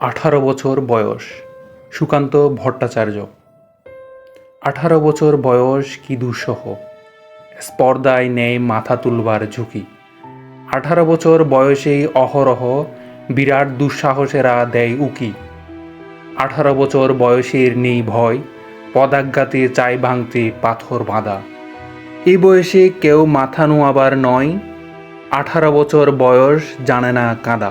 আঠারো বছর বয়স, সুকান্ত ভট্টাচার্য। আঠারো বছর বয়স কি দুঃসহ, স্পর্ধায় নেই মাথা তুলবার ঝুঁকি। আঠারো বছর বয়সেই অহরহ বিরাট দুঃসাহসেরা দেয় উকি। আঠারো বছর বয়সের নেই ভয় পদাজ্ঞাতে চাই ভাঙতে পাথর বাঁধা। এই বয়সে কেউ মাথা নোয়াবার নয়, আঠারো বছর বয়স জানে না কাঁদা।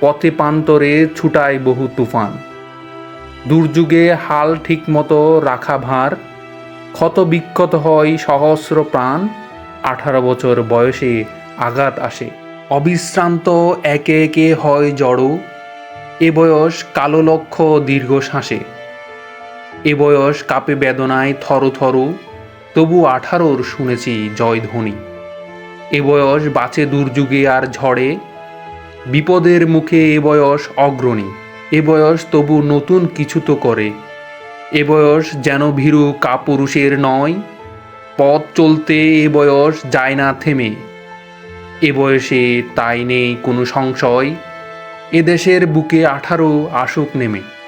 পথে পান্তরে ছুটায় বহু তুফান। দুর্যুগে হাল ঠিকমতো রাখা ভার ক্ষত বিক্ষত হয় সহস্র প্রাণ, আঠারো বছর বয়সে আঘাত আসে। অবিশ্রান্ত একে একে হয় জড়ো, এ বয়স কালো লক্ষ্য দীর্ঘ শ্বাসে এ বয়স কাপে বেদনায় থর থর, তবু আঠারোর শুনেছি জয়ধ্বনি। এ বয়স বাঁচে দুর্যুগে আর ঝড়ে বিপদের মুখে এ বয়স অগ্রণী, এ বয়স তবু নতুন কিছু তো করে। এ বয়স যেন ভীরু কাপুরুষের নয়, পথ চলতে এ বয়স যায় না থেমে। এ বয়সে তাই নেই কোনো সংশয় এদেশের দেশের বুকে আঠারো আসুক নেমে।